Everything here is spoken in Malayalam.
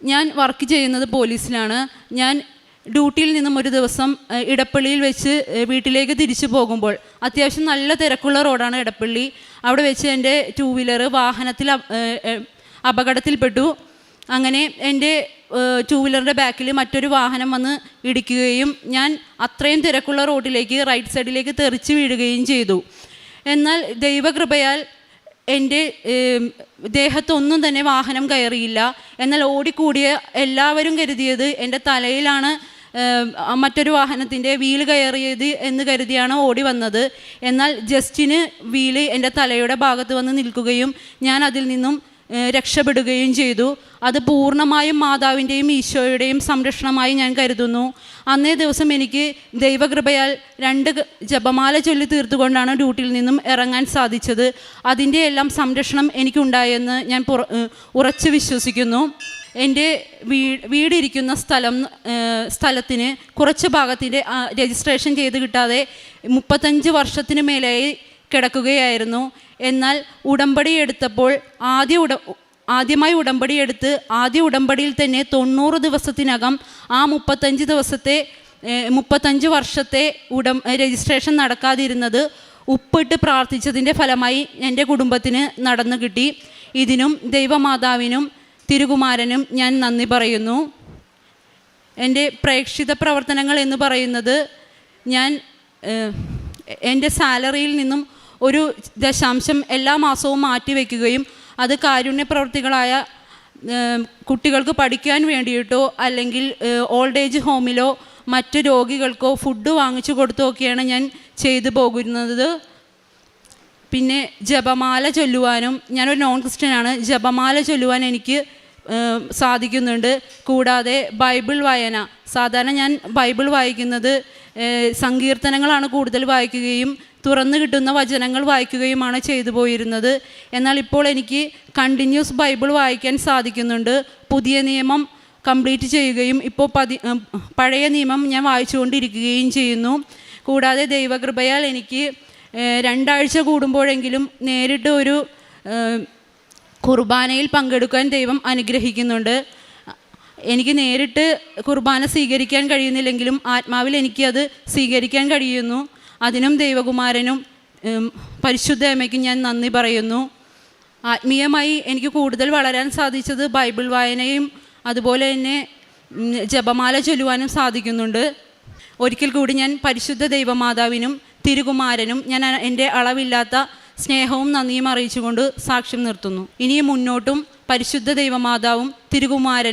ഞാൻ വർക്ക് ചെയ്യുന്നത് പോലീസിലാണ്. ഞാൻ ഡ്യൂട്ടിയിൽ നിന്നും ഒരു ദിവസം ഇടപ്പള്ളിയിൽ വെച്ച് വീട്ടിലേക്ക് തിരിച്ചു പോകുമ്പോൾ അത്യാവശ്യം നല്ല തിരക്കുള്ള റോഡാണ് ഇടപ്പള്ളി. അവിടെ വെച്ച് എന്റെ ടൂ വീലർ വാഹനത്തിൽ അപകടത്തിൽപ്പെട്ടു. അങ്ങനെ എന്റെ ടൂ വീലറിന്റെ ബാക്കിൽ മറ്റൊരു വാഹനം വന്ന് ഇടിക്കുകയും ഞാൻ അത്രയും തിരക്കുള്ള റോഡിലേക്ക് റൈറ്റ് സൈഡിലേക്ക് തെറിച്ച് വീഴുകയും ചെയ്തു. എന്നാൽ ദൈവകൃപയാൽ എന്റെ ദേഹത്തൊന്നും തന്നെ വാഹനം കയറിയില്ല. എന്നാൽ ഓടിക്കൂടിയ എല്ലാവരും കരുതിയത് എന്റെ തലയിലാണ് മറ്റൊരു വാഹനത്തിന്റെ വീൽ കയറിയത് എന്ന് കരുതിയാണ് ഓടി വന്നത്. എന്നാൽ ജസ്റ്റിന് വീൽ എന്റെ തലയുടെ ഭാഗത്ത് വന്ന് നിൽക്കുകയും ഞാൻ അതിൽ നിന്നും രക്ഷപ്പെടുകയും ചെയ്തു. അത് പൂർണമായും മാതാവിന്റെയും ഈശോയുടെയും സംരക്ഷണമായി ഞാൻ കരുതുന്നു. അന്നേ ദിവസം എനിക്ക് ദൈവകൃപയാൽ രണ്ട് ജപമാല ചൊല്ലി തീർത്തുകൊണ്ടാണ് ഡ്യൂട്ടിയിൽ നിന്നും ഇറങ്ങാൻ സാധിച്ചത്. അതിന്റെ എല്ലാം സംരക്ഷണം എനിക്കുണ്ടായെന്ന് ഞാൻ ഉറച്ചു വിശ്വസിക്കുന്നു. എന്റെ വീ വീടിരിക്കുന്ന സ്ഥലം സ്ഥലത്തിന് കുറച്ച് ഭാഗത്തിന്റെ രജിസ്ട്രേഷൻ ചെയ്ത് കിട്ടാതെ മുപ്പത്തഞ്ച് വർഷത്തിന് മേലെയായി കിടക്കുകയായിരുന്നു. എന്നാൽ ഉടമ്പടി എടുത്തപ്പോൾ ആദ്യ ഉട ആദ്യമായി ഉടമ്പടി എടുത്ത് ആദ്യ ഉടമ്പടിയിൽ തന്നെ തൊണ്ണൂറ് ദിവസത്തിനകം ആ മുപ്പത്തഞ്ച് ദിവസത്തെ മുപ്പത്തഞ്ച് വർഷത്തെ ഉടം രജിസ്ട്രേഷൻ നടക്കാതിരുന്നത് ഉപ്പിട്ട് പ്രാർത്ഥിച്ചതിന്റെ ഫലമായി എന്റെ കുടുംബത്തിന് നടന്നു കിട്ടി. ഇതിനും ദൈവമാതാവിനും തിരുകുമാരനും ഞാൻ നന്ദി പറയുന്നു. എന്റെ പ്രേക്ഷിത പ്രവർത്തനങ്ങൾ എന്ന് പറയുന്നത് ഞാൻ എന്റെ സാലറിയിൽ നിന്നും ഒരു ദശാംശം എല്ലാ മാസവും മാറ്റി വയ്ക്കുകയും അത് കാരുണ്യ പ്രവർത്തികളായ കുട്ടികൾക്ക് പഠിക്കാൻ വേണ്ടിയിട്ടോ അല്ലെങ്കിൽ ഓൾഡ് ഏജ് ഹോമിലോ മറ്റ് രോഗികൾക്കോ ഫുഡ് വാങ്ങിച്ചു കൊടുത്തോ ഒക്കെയാണ് ഞാൻ ചെയ്തു പോകുന്നത്. പിന്നെ ജപമാല ചൊല്ലുവാനും ഞാനൊരു നോൺ ക്രിസ്ത്യനാണ് ജപമാല ചൊല്ലുവാൻ എനിക്ക് സാധിക്കുന്നുണ്ട്. കൂടാതെ ബൈബിൾ വായന സാധാരണ ഞാൻ ബൈബിൾ വായിക്കുന്നത് സങ്കീർത്തനങ്ങളാണ് കൂടുതൽ വായിക്കുകയും തുറന്നു കിട്ടുന്ന വചനങ്ങൾ വായിക്കുകയുമാണ് ചെയ്തു പോയിരുന്നത്. എന്നാൽ ഇപ്പോൾ എനിക്ക് കണ്ടിന്യൂസ് ബൈബിൾ വായിക്കാൻ സാധിക്കുന്നുണ്ട്. പുതിയ നിയമം കംപ്ലീറ്റ് ചെയ്യുകയും ഇപ്പോൾ പതി പഴയ നിയമം ഞാൻ വായിച്ചുകൊണ്ടിരിക്കുകയും ചെയ്യുന്നു. കൂടാതെ ദൈവകൃപയാൽ എനിക്ക് രണ്ടാഴ്ച കൂടുമ്പോഴെങ്കിലും നേരിട്ട് ഒരു കുർബാനയിൽ പങ്കെടുക്കാൻ ദൈവം അനുഗ്രഹിക്കുന്നുണ്ട്. എനിക്ക് നേരിട്ട് കുർബാന സ്വീകരിക്കാൻ കഴിയുന്നില്ലെങ്കിലും ആത്മാവിൽ എനിക്കത് സ്വീകരിക്കാൻ കഴിയുന്നു. അതിനും ദൈവകുമാരനും പരിശുദ്ധ അമ്മയ്ക്കും ഞാൻ നന്ദി പറയുന്നു. ആത്മീയമായി എനിക്ക് കൂടുതൽ വളരാൻ സാധിച്ചത് ബൈബിൾ വായനയും അതുപോലെ തന്നെ ജപമാല ചൊല്ലുവാനും സാധിക്കുന്നുണ്ട്. ഒരിക്കൽ കൂടി ഞാൻ പരിശുദ്ധ ദൈവമാതാവിനും തിരുകുമാരനും ഞാൻ എന്റെ അളവില്ലാത്ത സ്നേഹവും നന്ദിയും അറിയിച്ചുകൊണ്ട് സാക്ഷ്യം നിർത്തുന്നു. ഇനിയും മുന്നോട്ടും പരിശുദ്ധ ദൈവമാതാവും തിരുകുമാരൻ